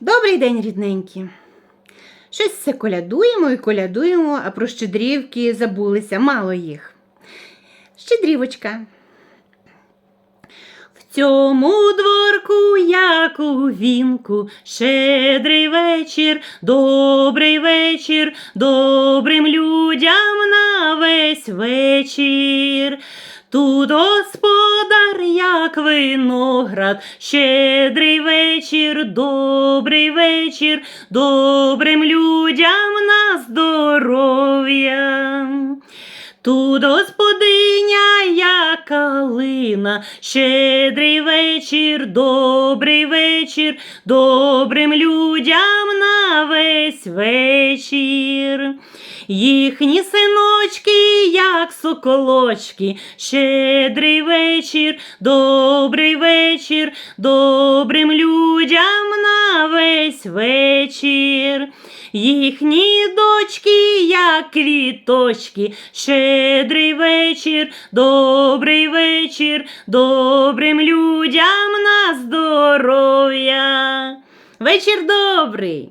Добрий день, рідненькі. Щось все колядуємо і колядуємо, а про щедрівки забулися, мало їх. Щедрівочка. В цьому дворку, як у вінку, щедрий вечір, добрий вечір, добрим людям на весь вечір. Тут господар, як виноград, щедрий вечір, добрий вечір, добрим людям на здоров'я. Тут господиня, як калина, щедрий вечір, добрий вечір, добрим людям на весь вечір. Їхні синочки, як соколочки, щедрий вечір, добрий вечір, добрим людям на весь вечір. Їхні дочки, як квіточки, щедрий вечір, добрий вечір, добрим людям на здоров'я. Вечір добрий!